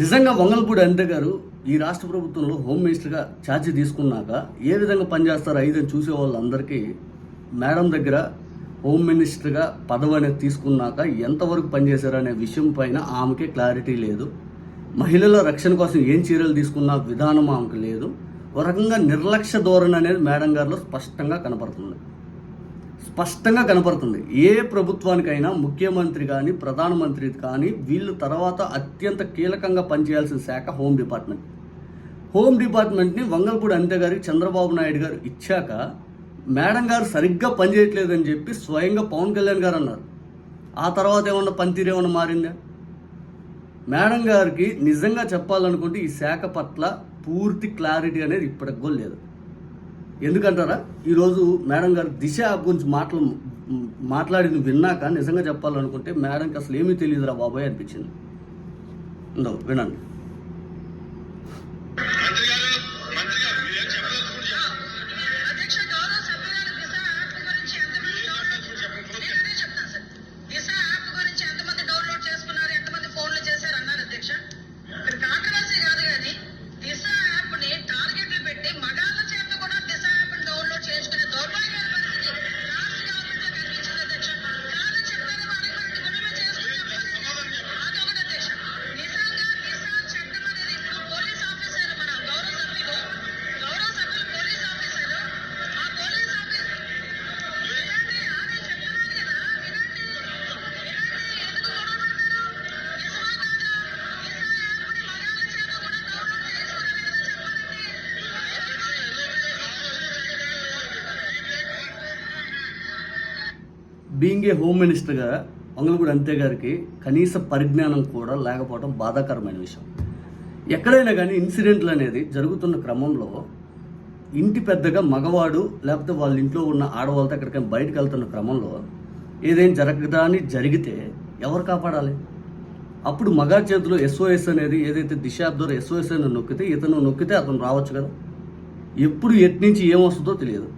నిజంగా వంగల్పూడి అనిత గారు ఈ రాష్ట్ర ప్రభుత్వంలో హోమ్ మినిస్టర్గా ఛార్జీ తీసుకున్నాక ఏ విధంగా పనిచేస్తారో ఐదని చూసే వాళ్ళందరికీ మేడం దగ్గర హోమ్ మినిస్టర్గా పదవి అనేది తీసుకున్నాక ఎంతవరకు పనిచేశారనే విషయం పైన ఆమెకే క్లారిటీ లేదు. మహిళల రక్షణ కోసం ఏం చర్యలు తీసుకున్న విధానం ఆమెకు లేదు. ఒక రకంగా నిర్లక్ష్య ధోరణి అనేది మేడం గారిలో స్పష్టంగా కనపడుతుంది. స్పష్టంగా కనపడుతుంది. ఏ ప్రభుత్వానికైనా ముఖ్యమంత్రి కానీ ప్రధానమంత్రి కానీ వీళ్ళు తర్వాత అత్యంత కీలకంగా పనిచేయాల్సిన శాఖ హోమ్ డిపార్ట్మెంట్. హోమ్ డిపార్ట్మెంట్ని వంగల్పూడి అంతే గారికి చంద్రబాబు నాయుడు గారు ఇచ్చాక మేడం గారు సరిగ్గా పనిచేయట్లేదని చెప్పి స్వయంగా పవన్ కళ్యాణ్ గారు అన్నారు. ఆ తర్వాత ఏమన్నా పనితీరు ఏమన్నా మారిందా? మేడం గారికి నిజంగా చెప్పాలనుకుంటే ఈ శాఖ పట్ల పూర్తి క్లారిటీ అనేది ఇప్పటికి కూడా లేదు. ఎందుకంటారా? ఈరోజు మేడం గారు దిశ గురించి మాటలు మాట్లాడింది విన్నాక నిజంగా చెప్పాలనుకుంటే మేడంకి అసలు ఏమీ తెలియదురా బాబాయ్ అనిపించింది. ఉందో వినండి. బీయింగ్ ఏ హోమ్ మినిస్టర్గా వంగలపూడి అంతే గారికి కనీస పరిజ్ఞానం కూడా లేకపోవడం బాధాకరమైన విషయం. ఎక్కడైనా కానీ ఇన్సిడెంట్లు అనేది జరుగుతున్న క్రమంలో ఇంటి పెద్దగా మగవాడు లేకపోతే వాళ్ళ ఇంట్లో ఉన్న ఆడవాళ్ళతో ఎక్కడికైనా బయటకు వెళ్తున్న క్రమంలో ఏదైనా జరగదా అని జరిగితే ఎవరు కాపాడాలి? అప్పుడు మగా చేతిలో ఎస్ఓఎస్ అనేది ఏదైతే దిశ యాప్ ద్వారా ఎస్ఓఎస్ అని నొక్కితే ఇతను నొక్కితే అతను రావచ్చు కదా? ఎప్పుడు ఎట్నుంచి ఏమొస్తుందో తెలియదు.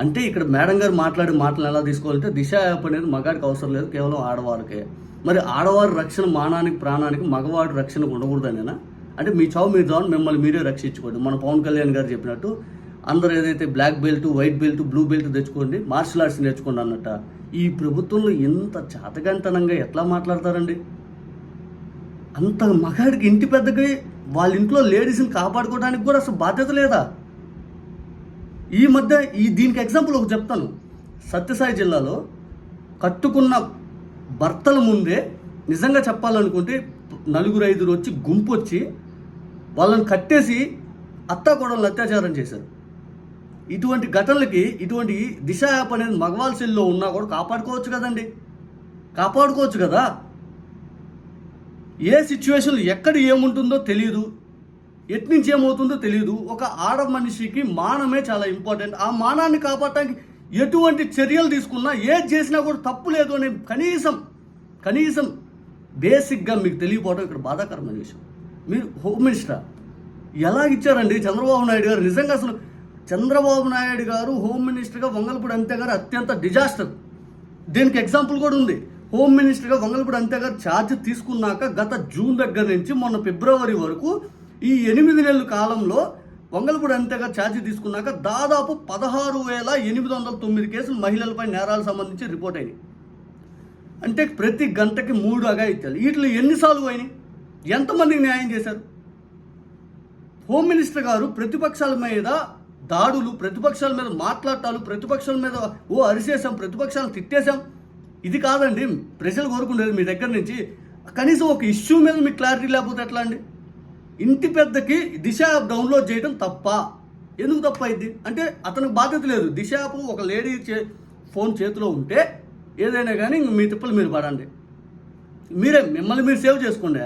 అంటే ఇక్కడ మేడం గారు మాట్లాడే మాటలు ఎలా తీసుకోవాలంటే దిశ యాప్ అనేది మగాడికి అవసరం లేదు కేవలం ఆడవారికే మరి ఆడవారి రక్షణ మానానికి ప్రాణానికి మగవాడి రక్షణ ఉండకూడదనేనా అంటే మీ చావు మీ చావు మిమ్మల్ని మీరే రక్షించుకోండి. మన పవన్ కళ్యాణ్ గారు చెప్పినట్టు అందరూ ఏదైతే black belt white belt blue belt తెచ్చుకోండి మార్షల్ ఆర్ట్స్ నేర్చుకోండి అన్నట్ట. ఈ ప్రభుత్వంలో ఇంత చాతకంతనంగా ఎట్లా మాట్లాడతారండి? అంత మగాడికి ఇంటి పెద్దకి వాళ్ళ ఇంట్లో లేడీస్ని కాపాడుకోవడానికి కూడా అసలు బాధ్యత లేదా? ఈ మధ్య ఈ దీనికి ఎగ్జాంపుల్ ఒక చెప్తాను. సత్యసాయి జిల్లాలో కట్టుకున్న భర్తల ముందే నిజంగా చెప్పాలనుకుంటే నలుగురు ఐదుగురు వచ్చి గుంపు వచ్చి వాళ్ళని కట్టేసి అత్తాకోడళ్ళు అత్యాచారం చేశారు. ఇటువంటి ఘటనలకి ఇటువంటి దిశ యాప్ అనేది మగవాళ్ళ సెల్లో ఉన్నా కూడా కాపాడుకోవచ్చు కదండి. కాపాడుకోవచ్చు కదా. ఏ సిచ్యువేషన్ ఎక్కడ ఏముంటుందో తెలియదు ఎట్నుంచి ఏమవుతుందో తెలియదు ఒక ఆడ మనిషికి మానమే చాలా ఇంపార్టెంట్ ఆ మానాన్ని కాపాడటానికి ఎటువంటి చర్యలు తీసుకున్నా ఏది చేసినా కూడా తప్పు లేదు అనే కనీసం కనీసం బేసిక్గా మీకు తెలియపోవడం ఇక్కడ బాధాకరమైన విషయం. మీరు హోమ్ మినిస్టర్? ఎలా ఇచ్చారండి చంద్రబాబు నాయుడు గారు? నిజంగా అసలు చంద్రబాబు నాయుడు గారు హోమ్ మినిస్టర్గా వంగలపూడి అంతే గారు అత్యంత డిజాస్టర్ దీనికి ఎగ్జాంపుల్ కూడా ఉంది. హోమ్ మినిస్టర్గా వంగలపూడి అంతే గారు ఛార్జ్ తీసుకున్నాక గత జూన్ దగ్గర నుంచి మొన్న ఫిబ్రవరి వరకు ఈ ఎనిమిది నెలల కాలంలో వంగలపూడి అంతగా ఛార్జీ తీసుకున్నాక దాదాపు పదహారు వేల ఎనిమిది వందల తొమ్మిది కేసులు మహిళలపై నేరాలకు సంబంధించి రిపోర్ట్ అయినాయి. అంటే ప్రతి గంటకి మూడు అగాయిత్యాలు వీటిలో ఎన్నిసార్లు అయినాయి ఎంతమందికి న్యాయం చేశారు? హోమ్ మినిస్టర్ గారు ప్రతిపక్షాల మీద దాడులు ప్రతిపక్షాల మీద మాట్లాడటాలు ప్రతిపక్షాల మీద ఓ అరిసేసాం ప్రతిపక్షాలను తిట్టేశాం. ఇది కాదండి ప్రజలు కోరుకునేది మీ దగ్గర నుంచి. కనీసం ఒక ఇష్యూ మీద మీకు క్లారిటీ లేకపోతే ఎట్లా అండి? ఇంటి పెద్దకి దిశ యాప్ డౌన్లోడ్ చేయడం తప్ప. ఎందుకు తప్ప అయింది అంటే అతనికి బాధ్యత లేదు. దిశ యాప్ ఒక లేడీ చే ఫోన్ చేతిలో ఉంటే ఏదైనా కానీ మీ తిప్పలు మీరు పడండి. మీరే మిమ్మల్ని మీరు సేవ్ చేసుకోండి.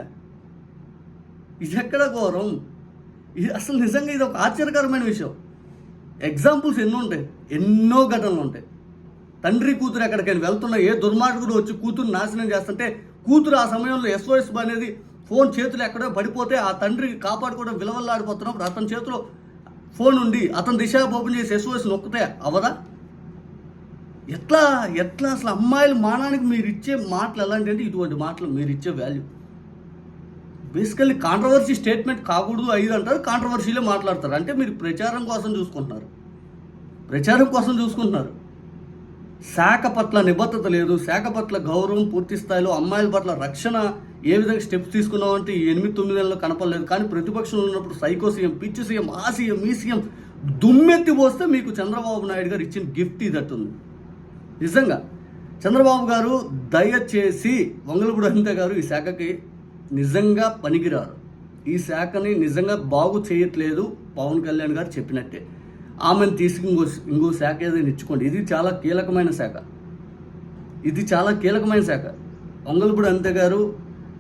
ఇది ఎక్కడ ఘోరం? ఇది అసలు నిజంగా ఇది ఒక ఆశ్చర్యకరమైన విషయం. ఎగ్జాంపుల్స్ ఎన్నో ఉంటాయి. ఎన్నో ఘటనలు ఉంటాయి. తండ్రి కూతురు ఎక్కడికైనా వెళ్తున్న ఏ దుర్మార్గుడు వచ్చి కూతురు నాశనం చేస్తుంటే కూతురు ఆ సమయంలో ఎస్ఓఎస్ అనేది ఫోన్ చేతులు ఎక్కడో పడిపోతే ఆ తండ్రి కాపాడుకోవడం విలవల్లాడిపోతున్నప్పుడు అతని చేతిలో ఫోన్ ఉండి అతని దిశ ఓపెన్ చేసి ఎస్ఓఎస్ నొక్కితే అవదా? ఎట్లా ఎట్లా అసలు అమ్మాయిల మానానికి మీరు ఇచ్చే మాటలు ఎలాంటి అంటే ఇటువంటి మాటలు మీరు ఇచ్చే వాల్యూ బేసికల్లీ కాంట్రవర్సీ స్టేట్మెంట్ కాకూడదు ఐదు అంటారు కాంట్రవర్సీలో మాట్లాడతారు. అంటే మీరు ప్రచారం కోసం చూసుకుంటున్నారు. ప్రచారం కోసం చూసుకుంటున్నారు. శాఖ పట్ల నిబద్ధత లేదు శాఖ పట్ల గౌరవం పూర్తి స్థాయిలో అమ్మాయిల పట్ల రక్షణ ఏ విధంగా స్టెప్స్ తీసుకున్నామంటే ఈ ఎనిమిది తొమ్మిది నెలల్లో కనపడలేదు. కానీ ప్రతిపక్షంలో ఉన్నప్పుడు సైకో సీఎం పిచ్చి సీఎం ఆ సీఎం ఈ సీఎం దుమ్మెత్తి పోస్తే మీకు చంద్రబాబు నాయుడు గారు ఇచ్చిన గిఫ్ట్ ఇదట్టుంది నిజంగా. చంద్రబాబు గారు దయచేసి వంగలపూడి అనిత గారు ఈ శాఖకి నిజంగా పనికిరారు. ఈ శాఖని నిజంగా బాగు చేయట్లేదు పవన్ కళ్యాణ్ గారు చెప్పినట్టే. ఆమెను తీసుకు ఇంకో ఇంకో శాఖ ఏదైనా ఇచ్చుకోండి. ఇది చాలా కీలకమైన శాఖ. ఇది చాలా కీలకమైన శాఖ. ఒంగల్పూడి అంత గారు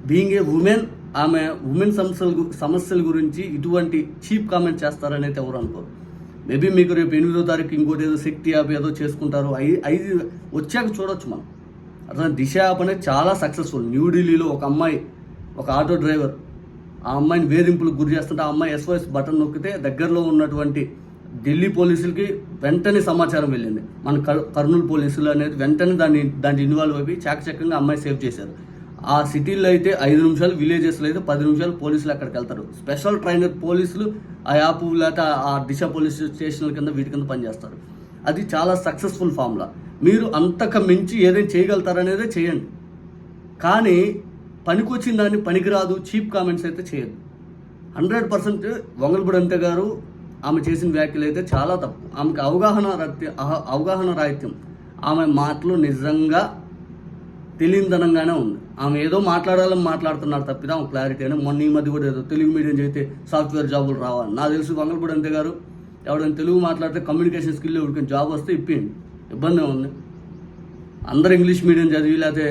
బీయింగ్ ఏ ఉమెన్ ఆమె ఉమెన్ సమస్యల సమస్యల గురించి ఇటువంటి చీప్ కామెంట్ చేస్తారని అయితే ఎవరు అనుకోరు మేబీ మీకు రేపు ఎనిమిదో తారీఖు ఇంకోటి ఏదో శక్తి యాప్ ఏదో చేసుకుంటారు. ఐ ఐదు వచ్చాక చూడొచ్చు మనం. అట్లా దిశ యాప్ అనేది చాలా సక్సెస్ఫుల్ న్యూఢిల్లీలో ఒక అమ్మాయి ఒక ఆటో డ్రైవర్ ఆ అమ్మాయిని వేధింపులకు గురి చేస్తుంటే ఆ అమ్మాయి ఎస్ఓఎస్ బటన్ నొక్కితే దగ్గరలో ఉన్నటువంటి ఢిల్లీ పోలీసులకి వెంటనే సమాచారం వెళ్ళింది. మన కర్- కర్నూలు పోలీసులు అనేది వెంటనే దాన్ని దాన్ని ఇన్వాల్వ్ అయిపోయి చాకచక్యంగా అమ్మాయి సేవ్ చేశారు. ఆ సిటీల్లో అయితే ఐదు నిమిషాలు విలేజెస్లో అయితే పది నిమిషాలు పోలీసులు అక్కడికి వెళ్తారు. స్పెషల్ ట్రైనర్ పోలీసులు ఆ యాప్ లేకపోతే ఆ దిశ పోలీస్ స్టేషన్ల కింద వీటి కింద పనిచేస్తారు. అది చాలా సక్సెస్ఫుల్ ఫార్ములా మీరు అంతకు మించి ఏదైనా చేయగలుగుతారనేదే చేయండి. కానీ పనికొచ్చిన దాన్ని పనికిరాదు చీప్ కామెంట్స్ అయితే చేయదు హండ్రెడ్ పర్సెంట్ వంగలపూడి అంతే గారు ఆమె చేసిన వ్యాఖ్యలు అయితే చాలా తప్పు. ఆమెకి అవగాహన అవగాహన రాహిత్యం. ఆమె మాటలు నిజంగా తెలియదనంగానే ఉంది. ఆమె ఏదో మాట్లాడాలని మాట్లాడుతున్నారు తప్పితే ఆమె క్లారిటీ అని మొన్న ఈ మధ్య కూడా ఏదో తెలుగు మీడియం చేస్తే సాఫ్ట్వేర్ జాబులు రావాలి నాకు తెలుసు వంగలపూడి అంతే గారు. ఎవడైనా తెలుగు మాట్లాడితే కమ్యూనికేషన్ స్కిల్ ఎవరికైనా జాబ్ వస్తే ఇప్పిండి ఇబ్బంది ఉంది? అందరు ఇంగ్లీష్ మీడియం చదివి లేకపోతే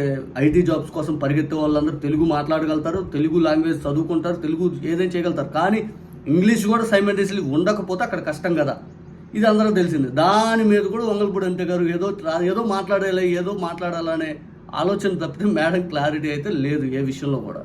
ఐటీ జాబ్స్ కోసం పరిగెత్తే వాళ్ళందరూ తెలుగు మాట్లాడగలుగుతారు తెలుగు లాంగ్వేజ్ చదువుకుంటారు తెలుగు ఏదైనా చేయగలుగుతారు. కానీ ఇంగ్లీష్ కూడా సైమెంటేస్లీ ఉండకపోతే అక్కడ కష్టం కదా. ఇది అందరూ తెలిసింది. దాని మీద కూడా వంగలపూడి అంతే గారు ఏదో ఏదో మాట్లాడాలి ఏదో మాట్లాడాలనే ఆలోచన తప్పితే మేడం క్లారిటీ అయితే లేదు ఏ విషయంలో కూడా.